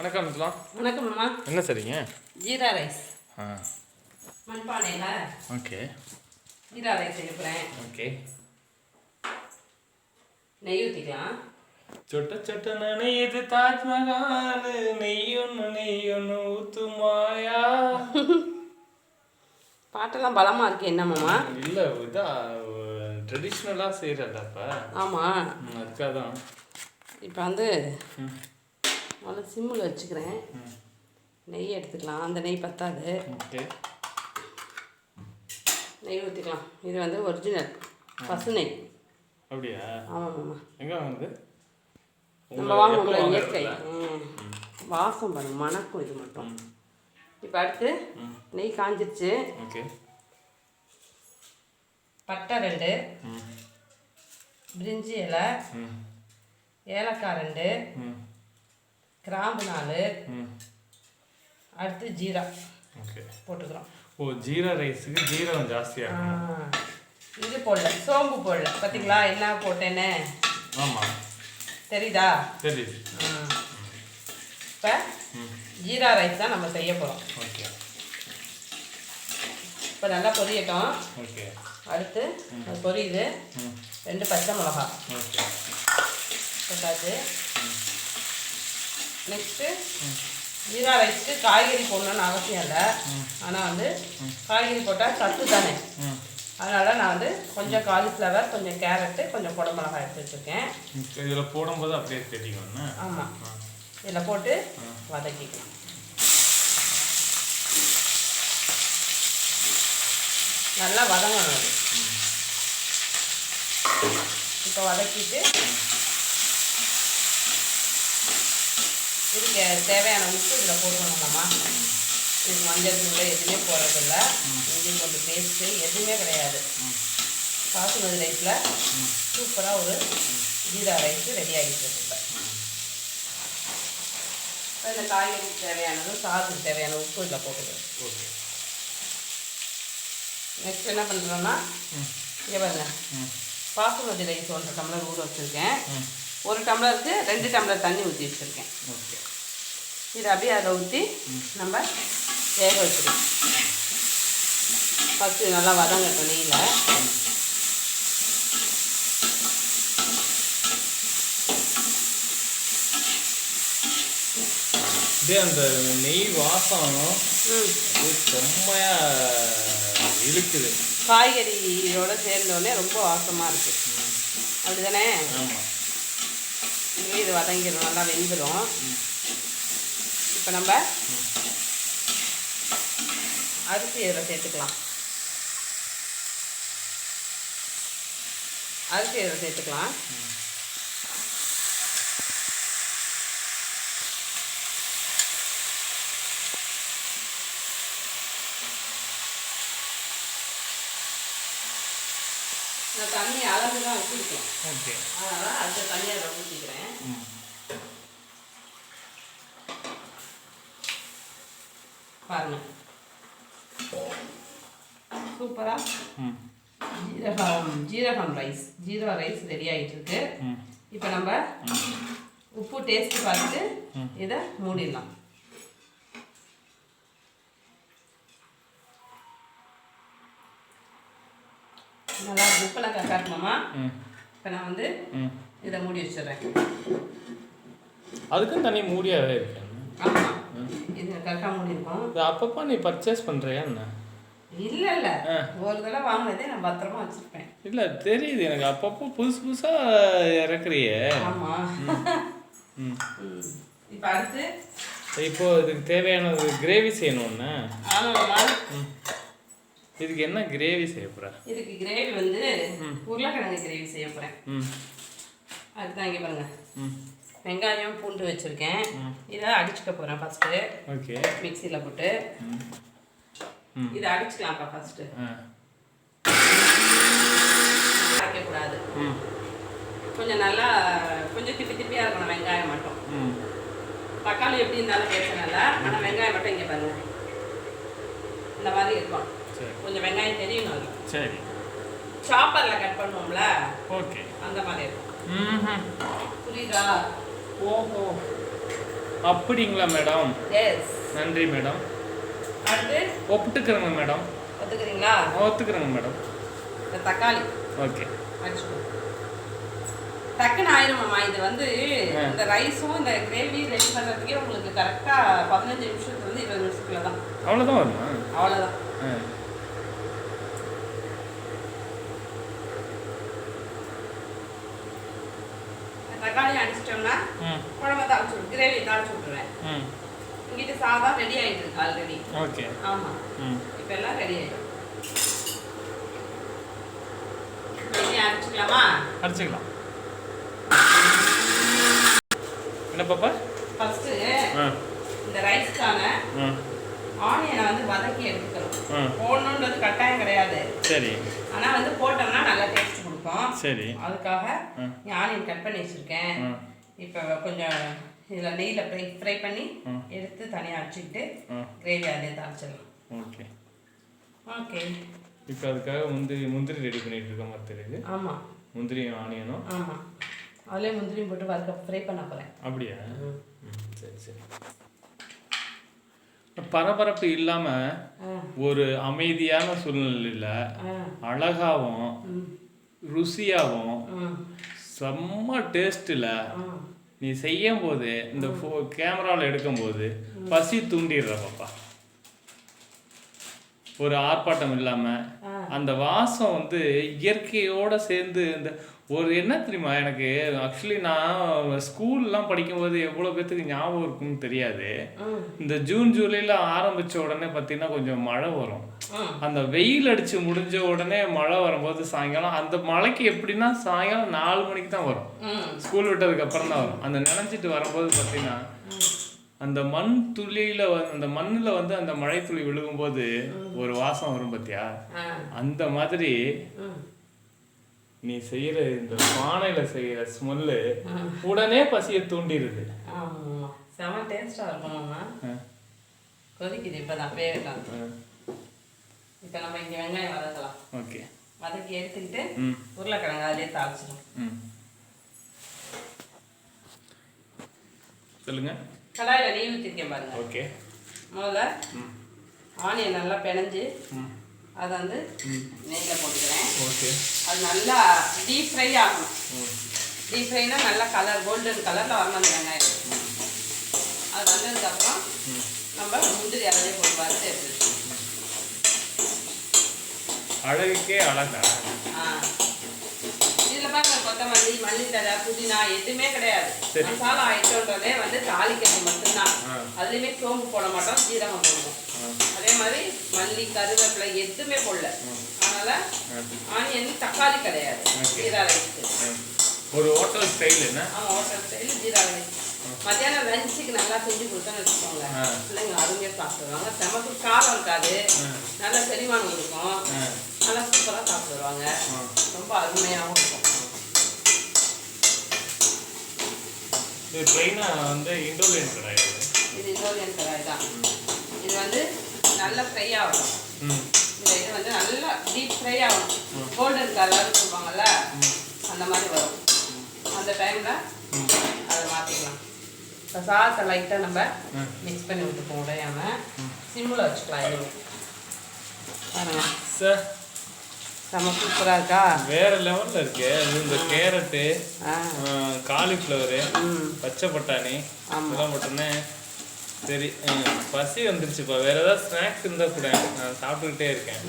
வணக்கம் அனுப்பலாம் வணக்கம் அம்மா என்ன சரிங்க ஜீரா ரைஸ். ஆ. மண்பானையில் ஓகே. ஜீரா ரைஸ் செய்ய போகிறேன் ஓகே. நெய் ஊற்றிக்கலாம் சொட்ட சொட்ட நனையுது தாஜ்மஹால். நெய் ஒன்று நெய் ஒன்று ஊத்துமாயா. பாட்டெல்லாம் பலமாக இருக்கு. என்னம்மாம்மா இல்லை இதா ட்ரெடிஷ்னலாக செய்கிறல்லப்ப ஆமாம் அதுக்காக தான் இப்போ வந்து முதல்ல சிம்மில் வச்சுக்கிறேன். நெய் எடுத்துக்கலாம். அந்த நெய் பத்தாது. நெய் ஊற்றிக்கலாம் இது வந்து ஒரிஜினல் பசு நெய். அப்படியா? ஆமாம் மாமா எங்கே வாங்குது நம்ம வாங்குவோம்ல இயற்கை. வாசம் பண்ணும் மணக்கும் இது மட்டும். இப்போ அடுத்து நெய் காஞ்சிருச்சு. பட்டை ரெண்டு. பிரிஞ்சி இலை. ஏலக்காய் ரெண்டு. கிராம்பு நாலு. அடுத்து ஜீரா. ஓகே. போட்டுக்கிறோம். ஓ ஜீரா ரைஸுக்கு ஜீரகம் ஜாஸ்தியாக இது போடல. சோம்பு போடல. பார்த்தீங்களா என்ன போட்டேன்னு? ஆமாம் தெரியுதா? தெரியுது. இப்போ ஜீரா ரைஸ் தான் நம்ம செய்ய போகிறோம் ஓகே. இப்போ நல்லா பொரியட்டும். ஓகே. அடுத்து பொரியுது. ரெண்டு பச்சை மிளகா ஓகே. போட்டாச்சு. நெக்ஸ்ட்டு ஜீரா ரைஸ்க்கு காய்கறி போடணும்னு அவசியம் இல்லை. ஆனால் வந்து காய்கறி போட்டால் சத்து தானே. அதனால் நான் வந்து கொஞ்சம் காலிஃப்ளவர் கொஞ்சம் கேரட்டு கொஞ்சம் குடமிளகாய் எடுத்து வச்சுருக்கேன். இதில் போடும்போது அப்படியே தெரியும் ஆமாம் இதில் போட்டு வதக்கிக்கலாம். நல்லா வதங்கணும் இப்போ வதக்கிட்டு இதுக்கு தேவையான உப்பு இதில் போட்டுக்கணுங்கம்மா இதுக்கு மஞ்சள் தூள் எதுவுமே போடுறதில்ல. இஞ்சி கொண்டு பேஸ்ட்டு எதுவுமே கிடையாது. பாசுமதி ரைஸில் சூப்பராக ஒரு ஜீரா ரைஸ் ரெடி ஆகிட்டு இப்போ இந்த காய்கறிக்கு தேவையானதும் சாதத்துக்கு தேவையான உப்பு இதில் போட்டுக்கிறோம் ஓகே. நெக்ஸ்ட் என்ன பண்ணுறோன்னா இங்கே பாருங்க. ம் பாசுமதி ரைஸ் ஒன்றரை டம்ளர் ஊற வச்சுருக்கேன். ஒரு டம்ளருக்கு ரெண்டு டம்ளர் தண்ணி ஊற்றி வச்சுருக்கேன். இதை அப்படியே அதை ஊற்றி நம்ம வேக வச்சுருக்கோம் ஃபஸ்ட்டு நல்லா வதங்கட்டும் நெய்யில் அப்படியே அந்த நெய் வாசம் செம்மையாக இழுக்குது காய்கறியோட சேர்ந்தோடனே ரொம்ப வாசமாக இருக்குது அப்படி தானே ஆமாம் இது வதங்கிடும் நல்லா வெந்துடும் இப்போ நம்ம அரிசி இதில் சேர்த்துக்கலாம். அரிசி இதில் சேர்த்துக்கலாம். தண்ணி அளந்து தான் வச்சுருக்கேன் ஓகே அதனால் அடுத்த தண்ணியை அதில் ஊற்றிக்கிறேன் ம் பாருங்க சூப்பராக ம் ஜீரகம் ரைஸ். ஜீரா ரைஸ் ரெடி ஆகிட்டு இருக்கு இப்போ நம்ம உப்பு டேஸ்ட் பார்த்துட்டு இதை மூடிடலாம். நல்லா உப்பெல்லாம் கரெக்டாக இருக்குமாம்மா ம். இப்போ நான் வந்து இதை மூடி வச்சிடுறேன். அதுக்கும் தனி மூடியாகவே இருக்கு ஆமாம் இது கரெக்டாக மூடி இருக்கும். அப்பப்போ நீ பர்ச்சேஸ் பண்ணுறியா என்ன? இல்லை இல்லை. ஒரு தடவை வாங்கினதே நான் பத்திரமா வச்சுருப்பேன். இல்லை தெரியுது எனக்கு. அப்பப்போ புதுசு புதுசாக இறக்குறியே. ஆமாம் ம். இப்போ அடுத்து? இப்போ இதுக்கு தேவையானது கிரேவி செய்யணும்னா ஆமாம்மா இதுக்கு என்ன கிரேவி செய்ய போகிற இதுக்கு கிரேவி வந்து உருளைக்கிழங்கு கிரேவி செய்ய போகிறேன் ம். அதுதான் இங்கே பாருங்க. ம். வெங்காயம் பூண்டு வச்சுருக்கேன். இதை அடிச்சுக்க போகிறேன் ஃபஸ்ட்டு ஓகே. மிக்சியில் போட்டு. இதை அடிச்சுக்கலாம்ப்பா ஃபஸ்ட்டு ஆ. அரைக்கக்கூடாது கொஞ்சம் நல்லா கொஞ்சம் திப்பி திப்பியாக இருக்கணும் வெங்காயம் மட்டும். தக்காளி எப்படி இருந்தாலும் பிரச்சனை இல்லை. ஆனால் வெங்காயம் மட்டும் இங்கே பாருங்க. இந்த மாதிரி இருக்கும். கொஞ்சம் வெங்காயம் தெரியணும் அது சரி. சாப்பரில் கட் பண்ணுவோம்ல? ஓகே. அந்த மாதிரி இருக்கும். புரியுதா? ஓஹோ. அப்படிங்களா மேடம்? எஸ் நன்றி மேடம். அடுத்து ஒப்புட்டுக்கிறேங்க மேடம். ஒத்துக்கிறீங்களா? ஒத்துக்கிறேங்க மேடம். இந்த தக்காளி. ஓகே. அடிச்சுக்கோ. டக்குன்னு ஆயிருமாம்மா இது வந்து. இந்த ரைஸும் இந்த கிரேவி ரெடி பண்ணுறதுக்கே உங்களுக்கு கரெக்டாக பதினஞ்சு நிமிஷத்துலேருந்து இருபது நிமிஷத்துக்குள்ள தான். அவ்வளோதான் வருமா? அவ்வளோதான் தக்காளி அடிச்சிட்டோம்னா குழம்பு தாளிச்சு கிரேவி தாளிச்சு விட்டுருவேன். இங்கிட்ட சாதம் ரெடி இருக்கு ஆல்ரெடி ஓகே ஆமாம் ம். இப்போ எல்லாம் ரெடி ஆகிடும் ரெடி அரைச்சிக்கலாமா? அடிச்சுக்கலாம் என்ன பாப்பா? ஃபஸ்ட்டு ஆ. இந்த ரைஸ்க்கான ஆனியனை வந்து வதக்கி எடுத்துக்கணும். போடணுன்றது கட்டாயம் கிடையாது. சரி. ஆனால் வந்து போட்டோம்னா நல்லா டேஸ்ட் கொடுக்கும். சரி. அதுக்காக ஆனியன் கட் பண்ணி வச்சுருக்கேன். இப்போ கொஞ்சம் இதில் நெய்யில் ஃப்ரை ஃப்ரை பண்ணி. எடுத்து தனியாக அடிச்சுக்கிட்டு ஆ கிரேவி அதே தாளிச்சிடலாம். ஓகே. ஓகே. இப்போ அதுக்காக முந்திரி முந்திரி ரெடி பண்ணிட்டு இருக்க மாதிரி தெரியுது. ஆமாம் முந்திரியும் ஆனியனும். ஆமாம் அதிலே முந்திரியும் போட்டு வறுக்க ஃப்ரை பண்ண போகிறேன் அப்படியா? சரி சரி. பரபரப்பு இல்லாம ஒரு அமைதியான சூழ்நிலையில அழகாவும் ம். ருசியாவும் ம் செம்ம டேஸ்ட்டில் ம் நீ செய்யும் போது இந்த ஃபோ கேமராவில் எடுக்கும்போது பசி தூண்டிடுற பாப்பா. ஒரு ஆர்ப்பாட்டம் இல்லாமல். அந்த வாசம் வந்து இயற்கையோட சேர்ந்து இந்த ஒரு என்ன தெரியுமா எனக்கு? ஆக்சுவலி நான் ஸ்கூல்லாம் படிக்கும்போது எவ்வளோ பேத்துக்கு ஞாபகம் இருக்குன்னு தெரியாது. இந்த ஜூன் ஜூலையில் ஆரம்பித்த உடனே பார்த்தீங்கன்னா கொஞ்சம் மழை வரும். அந்த வெயில் அடிச்சு முடிஞ்ச உடனே மழை வரும்போது சாயங்காலம் அந்த மழைக்கு எப்படின்னா சாயங்காலம் நாலு மணிக்கு தான் வரும். ஸ்கூல் விட்டதுக்கு அப்புறம் தான் வரும். அந்த நினைச்சிட்டு வரும்போது பார்த்தீங்கன்னா அந்த மண் துளியில அந்த மண்ணுல வந்து அந்த மழை துளி விழுகும்போது ஒரு வாசம் வரும் பார்த்தியா அந்த மாதிரி நீ செய்யற இந்த பானையில செய்யற ஸ்மெல்லு உடனே பசியை தூண்டிடுது செம டேஸ்ட்டாக இருக்குமாம்மா கொதிக்குது இப்போ தான் வேகட்டும் இப்போ நம்ம இங்கே வெங்காயம் வதக்கலாம். ஓகே. வதக்கி எடுத்துக்கிட்டு உருளைக்கிழங்கு அதிலே தாளிச்சிடும் சொல்லுங்க. கடாயில் நெய் ஊற்றிருக்கேன் பாருங்க. ஓகே. முதல்ல ஆனியன் நல்லா பிணைஞ்சு அதை வந்து நெய்யில் போட்டுக்கிறேன். ஓகே. அது நல்லா டீப் ஃப்ரை ஆகணும் டீப் ஃப்ரைனா நல்லா கலர் கோல்டன் கலரில் வரணும் அந்த வெங்காயம். அது வந்ததுக்கப்புறம் நம்ம முந்திரி அதிலே போட்டு வறுத்து எடுத்துக்கலாம். அழகுக்கே அழகா. இதில் பாருங்க கொத்தமல்லி மல்லித்தழை புதினா எதுவுமே கிடையாது. மசாலா ஐட்டம்ன்றதே வந்து தாளிக்கிறது மட்டும்தான். அதுலேயுமே சோம்பு போட மாட்டோம் சீரகம் போடுவோம் அதே மாதிரி மல்லி கருவேப்பிலை எதுவுமே போடல. அதனால ஆனியன் தக்காளி கிடையாது. ஜீரா. ஒரு ஹோட்டல் ஸ்டைல் என்ன? ஆமாம் ஹோட்டல் ஸ்டைல் ஜீரா ரைஸ் மத்தியானம் லஞ்சுக்கு நல்லா செஞ்சு கொடுத்தோன்னு வச்சுக்கோங்க. பிள்ளைங்க அருமையாக சாப்பிடுவாங்க. செமக்கு காரம் இருக்காது. நல்ல செரிமானம் இருக்கும். நல்லா சூப்பராக ஆ. ரொம்ப அருமையாகவும் இருக்கும். இது ப்ளைனாக வந்து இண்டோலியன் கிடையாது இது? இந்தோரியன் கடாய் தான். இது வந்து நல்லா ஃப்ரை ஆகணும் ம். இந்த இது வந்து நல்லா டீப் ஃப்ரை ஆகணும். கோல்டன் கலர் சொல்லுவாங்கல்ல அந்த மாதிரி வரும். அந்த டைமில் அதை மாற்றிக்கலாம் இப்போ சாதத்தை லைட்டாக நம்ம. மிக்ஸ் பண்ணி விட்டுப்போம் உடையாம. சிம்மில் வச்சுக்கலாம் எதுவும் பாருங்க. சார் செம்ம சூப்பராக இருக்கா? வேற லெவலில் இருக்கு. இந்த கேரட்டு காலிஃப்ளவரு பச்சை பட்டாணி. ஆமா. இதெல்லாம் போட்டோன்னே சரி பசி வந்துருச்சுப்பா வேற ஏதாவது ஸ்நாக்ஸ் இருந்தால் கூட நான் சாப்பிட்டுக்கிட்டே இருக்கேன்.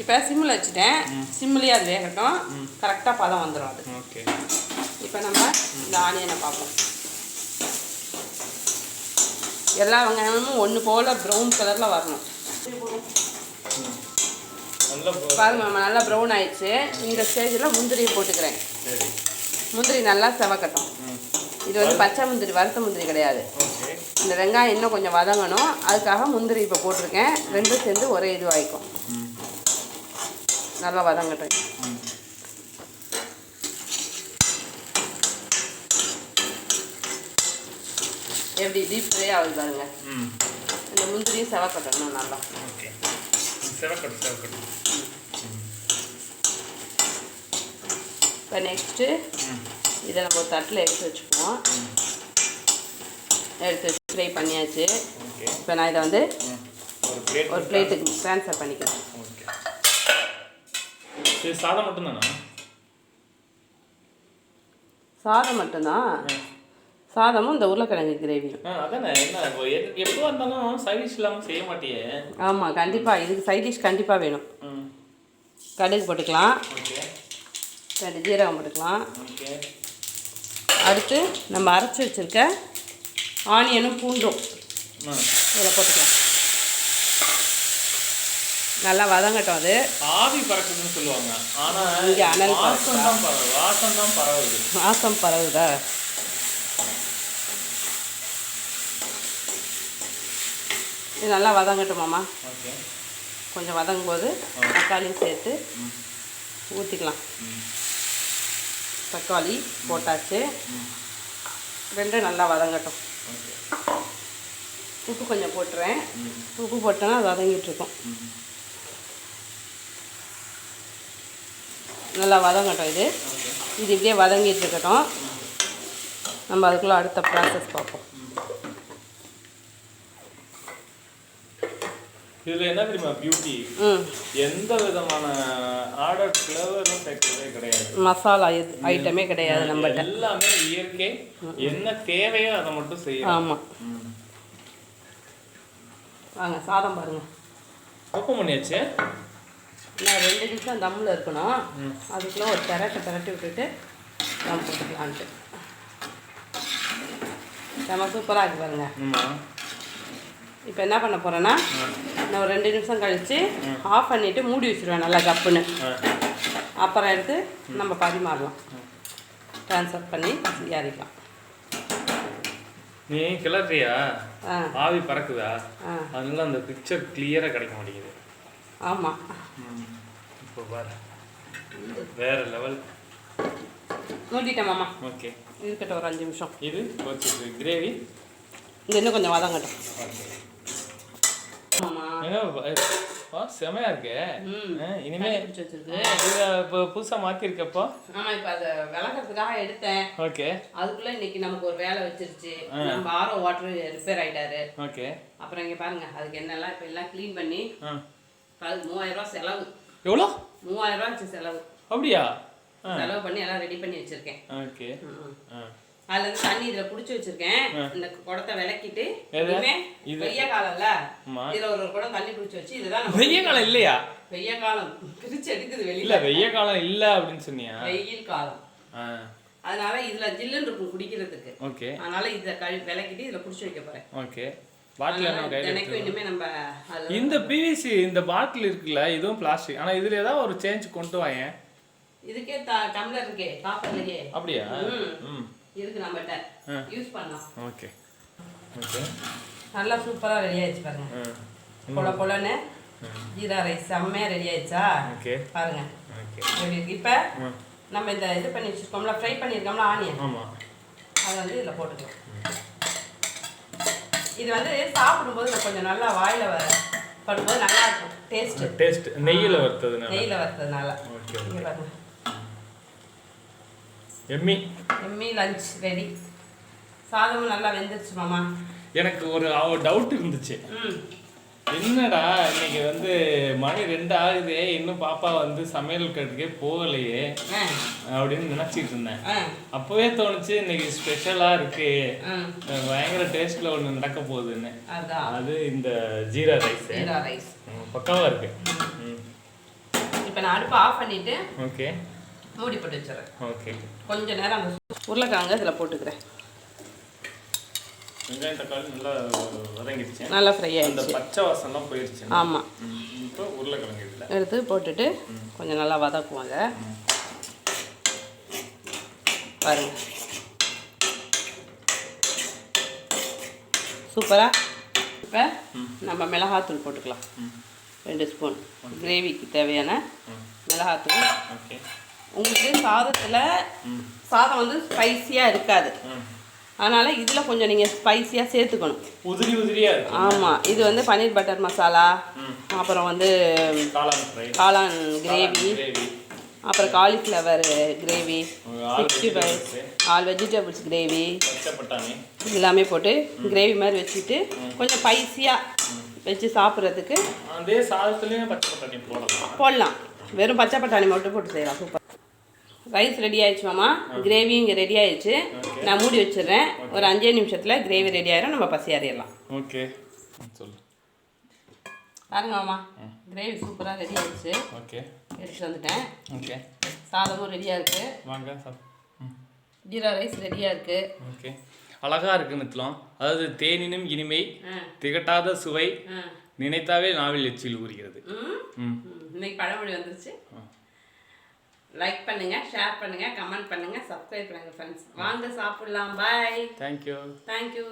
இப்போ சிம்மில் வச்சுட்டேன். சிம்மிலேயே அது வேகட்டும். கரெக்டாக பதம் வந்துடும் அது. ஓகே. இப்போ நம்ம இந்த ஆனியனை பார்ப்போம். எல்லா வெங்காயமும் ஒன்று போல் ப்ரௌன் கலரில் வரணும். பாருங்க நம்ம நல்லா ப்ரௌன் ஆயிடுச்சு. இந்த ஸ்டேஜில் முந்திரியை போட்டுக்கிறேன். முந்திரி நல்லா செவக்கட்டும். இது வந்து பச்சை முந்திரி வறுத்த முந்திரி கிடையாது. ஓகே. இந்த வெங்காயம் இன்னும் கொஞ்சம் வதங்கணும். அதுக்காக முந்திரி இப்போ போட்டிருக்கேன். ரெண்டும் சேர்ந்து ஒரே இதுவாகிக்கும் நல்லா வதங்கட்டும். எப்படி டீப் ஃப்ரை ஆகுது பாருங்க. இந்த முந்திரியும் செவக்கட்டும் இன்னும் நல்லா. ஓகே. செவக்கட்டு செவக்கட்டு இப்போ நெக்ஸ்ட்டு இதை நம்ம ஒரு தட்டில் எடுத்து வச்சுக்குவோம். எடுத்து ஃப்ரை பண்ணியாச்சு. இப்போ நான் இதை வந்து ஒரு பிளேட் ஒரு பிளேட்டுக்கு ட்ரான்ஸ்ஃபர் பண்ணிக்கிறேன் இது சாதம் மட்டும்தானா? சாதம் மட்டும்தான். சாதமும் இந்த உருளைக்கிழங்கு கிரேவியும் அதானே. என்ன எப்போ வந்தாலும் சர்வீஸ் இல்லாமல் செய்ய மாட்டியே. ஆமாம் கண்டிப்பாக இதுக்கு சைட் டிஷ் கண்டிப்பாக வேணும். கடுகு போட்டுக்கலாம். ரெண்டு ஜீரகம் போட்டுக்கலாம். அடுத்து நம்ம அரைச்சி வச்சுருக்க ஆனியனும் பூண்டும். இதில் போட்டுக்கலாம். நல்லா வதங்கட்டும் அது. ஆவி பறக்குதுன்னு சொல்லுவாங்க. ஆனா இங்க அனல் வாசம் தான் பரவு வாசம் தான் பரவுது. வாசம் பரவுதா? இது நல்லா வதங்கட்டும் மாமா. ஓகே. கொஞ்சம் வதங்கும் போது தக்காளியும் சேர்த்து ஊற்றிக்கலாம் தக்காளி போட்டாச்சு. ரெண்டும் நல்லா வதங்கட்டும். உப்பு கொஞ்சம் போட்டுறேன். உப்பு போட்டோன்னா அது வதங்கிட்டு இருக்கும் நல்லா வதங்கட்டும் இது. இது இப்படியே வதங்கிட்டு இருக்கட்டும் நம்ம அதுக்குள்ளே அடுத்த ப்ராசஸ் பார்ப்போம். இதுல என்ன தெரியுமா பியூட்டி எந்த விதமான ஆர்டர் ஃப்ளவரும் சேர்க்கவே கிடையாது. மசாலா ஐட்டமே கிடையாது நம்மகிட்ட. எல்லாமே இயற்கை. என்ன தேவையோ அதை மட்டும் செய்யலாம். ஆமாம் வாங்க சாதம் பாருங்கள் ஓப்பன் பண்ணியாச்சு. நான் ரெண்டு நிமிஷம் தம்மில் இருக்கணும். அதுக்குள்ளே ஒரு திரட்டை திரட்டி விட்டுட்டு தம் போட்டுக்கலான்ட்டு. செம சூப்பராக இருக்கு பாருங்க. இப்போ என்ன பண்ண போகிறேன்னா நான் ஒரு ரெண்டு நிமிஷம் கழித்து ஆஃப் பண்ணிவிட்டு மூடி வச்சுருவேன் நல்லா கப்புன்னு. அப்புறம் எடுத்து நம்ம பரிமாறலாம். ட்ரான்ஸ்ஃபர் பண்ணி ஏறிக்கலாம் நீ கிளறியா? ஆவி பறக்குதா? ஆ. அதனால அந்த பிக்சர் கிளியரா கிடைக்க மாட்டேங்குது. ஆமாம் இப்போ பாரு. வேற லெவல் மூடிட்டேன் மாமா. ஓகே. இருக்கட்டும் ஒரு அஞ்சு நிமிஷம். இது ஓகே கிரேவி இது இன்னும் கொஞ்சம் வதங்கட்டும். ஆ செமையா இருக்கே. இனிமே இப்போ புதுசா மாத்திருக்கப்போ? ஆமாம் இப்போ அதை விளக்கறதுக்காக எடுத்தேன். ஓகே. அதுக்குள்ள இன்னைக்கு நமக்கு ஒரு வேலை வச்சிருச்சு. நம்ம ஆரோ வாட்டர் ரிப்பேர் ஆயிட்டாரு. ஓகே. அப்புறம் இங்க பாருங்க அதுக்கு என்னெல்லாம் இப்போ எல்லாம் க்ளீன் பண்ணி மூவாயிரம் ரூபாய் செலவு. எவ்வளோ? மூவாயிரம் ரூபாய் செலவு. அப்படியா? செலவு பண்ணி எல்லாம் ரெடி பண்ணி வச்சிருக்கேன். ஓகே. அதுல இருந்து தண்ணி இதுல புடிச்சு வச்சிருக்கேன். இந்த குடத்தை விளக்கிட்டு? வெய்ய காலம்ல ஆமா. இதுல ஒரு குடம் தண்ணி புடிச்சு வச்சு இதுதான் வெய்ய காலம் இல்லையா? வெய்ய காலம். பிரிச்சு எடுக்குது இல்ல வெளியில வெய்ய காலம் இல்ல அப்படின்னு சொன்னியா? வெயில் காலம். அதனால இதுல ஜில்லுன்னு இருக்கும் குடிக்கிறதுக்கு. ஓகே. அதனால இதை கழி விளக்கிட்டு இதுல புடிச்சு வைக்க போறேன். ஓகே. பாட்டில் நம்ம இந்த பிவிசி இந்த பாட்டில் இருக்குல்ல இதுவும் பிளாஸ்டிக் ஆனா இதுல ஏதாவது ஒரு சேஞ்ச் கொண்டு வாயேன். இதுக்கே டம்ளர் இருக்கே காப்பர்லயே அப்படியா? ம். இருக்கு நம்மகிட்ட. யூஸ் பண்ணலாம். ஓகே. ஓகே. நல்லா சூப்பரா ரெடி ஆயிடுச்சு பாருங்க. பொல பொலன்னு ஜீரா ரைஸ் செம்மையா ரெடி ஆயிடுச்சா? ஓகே. பாருங்க. ஓகே. எப்படி இருக்கு? இப்போ நம்ம இந்த இது பண்ணி வச்சிருக்கோம்ல ஃப்ரை பண்ணியிருக்கோம்ல ஆனியன் ஆமா. அதை வந்து இதில் போட்டுக்கலாம். இது வந்து சாப்பிடும்போது கொஞ்சம் நல்லா வாயில வ- படும்போது நல்லா இருக்கும். டேஸ்ட் டேஸ்ட் நெய்யில் வறுத்ததுனால. நெய்யில் வறுத்ததுனால. ஓகே. பாருங்க. எம்மி. எம்மி லஞ்ச் ரெடி சாதமும் நல்லா வெந்துருச்சு மாமா. எனக்கு ஒரு டவுட் இருந்துச்சு. என்னடா இன்னைக்கு வந்து மணி ரெண்டு ஆகுதே இன்னும் பாப்பா வந்து சமையல் கட்டுக்கே போகலையே அப்படின்னு நினைச்சிட்டு இருந்தேன். அப்பவே தோணுச்சு இன்னைக்கு ஸ்பெஷலா இருக்கு. பயங்கர டேஸ்ட்ல ஒண்ணு நடக்க போகுதுன்னு. அது. இந்த ஜீரா ரைஸ் பக்காவா இருக்கு. ம். இப்போ நான் அடுப்பை ஆஃப் பண்ணிட்டு ஓகே. மூடி போட்டு வச்சிடுறேன். ஓகே. கொஞ்ச நேரம் அந்த உருளைக்கிழங்கு இதில் போட்டுக்கிறேன். வெங்காயம் தக்காளி நல்லா வதங்கிடுச்சு. நல்லா ஃப்ரை அந்த ஆயிடுச்சு பச்சை வாசம்லாம் போயிடுச்சு ஆமாம் இப்போ உருளைக்கிழங்கு இதில். எடுத்து போட்டுட்டு கொஞ்சம் நல்லா வதக்குவாங்க. பாருங்க. சூப்பரா? இப்போ நம்ம மிளகாத்தூள் போட்டுக்கலாம். ரெண்டு ஸ்பூன். கிரேவிக்கு தேவையான மிளகாத்தூள். ஓகே. உங்களுக்கு சாதத்தில் சாதம் வந்து ஸ்பைசியாக இருக்காது. அதனால் இதில் கொஞ்சம் நீங்கள் ஸ்பைசியாக சேர்த்துக்கணும். உதிரி உதிரியா இருக்கு ஆமாம் இது வந்து பன்னீர் பட்டர் மசாலா அப்புறம் வந்து காளான் கிரேவி அப்புறம் cauliflower gravy sixty five. All vegetables gravy எல்லாமே போட்டு கிரேவி மாதிரி வச்சுட்டு கொஞ்சம் ஸ்பைஸியாக வச்சு சாப்பிட்றதுக்கு அதே சாதத்துலேயும் போடலாம். வெறும் பச்சை பட்டாணி மட்டும் போட்டு செய்யலாம். சூப்பர் ரைஸ் ரெடி ஆயிடுச்சு மாமா. கிரேவி இங்கே ரெடி ஆயிடுச்சு. நான் மூடி வச்சிடுறேன். ஒரு அஞ்சே நிமிஷத்தில் கிரேவி ரெடி ஆயிரும். நம்ம பசி அறியலாம் ஓகே. சொல்லு. பாருங்க மாமா. கிரேவி சூப்பராக ரெடி ஆயிடுச்சு. ஓகே. எடுத்துட்டு வந்துட்டேன். ஓகே. சாதமும் ரெடியாக இருக்குது வாங்க ஜீரா ரைஸ் ரெடியாக இருக்குது ஓகே. அழகா இருக்கு நித்லம் அதாவது தேனினும் இனிமை திகட்டாத சுவை நினைத்தாவே நாவில் எச்சில் ஊறுகிறது. ம், இன்னைக்கு பழமொழி வந்துருச்சு. லைக் பண்ணுங்க ஷேர் பண்ணுங்க கமெண்ட் பண்ணுங்க சப்ஸ்கிரைப் பண்ணுங்க ஃப்ரெண்ட்ஸ் வாங்க சாப்பிடலாம். Bye thank you thank you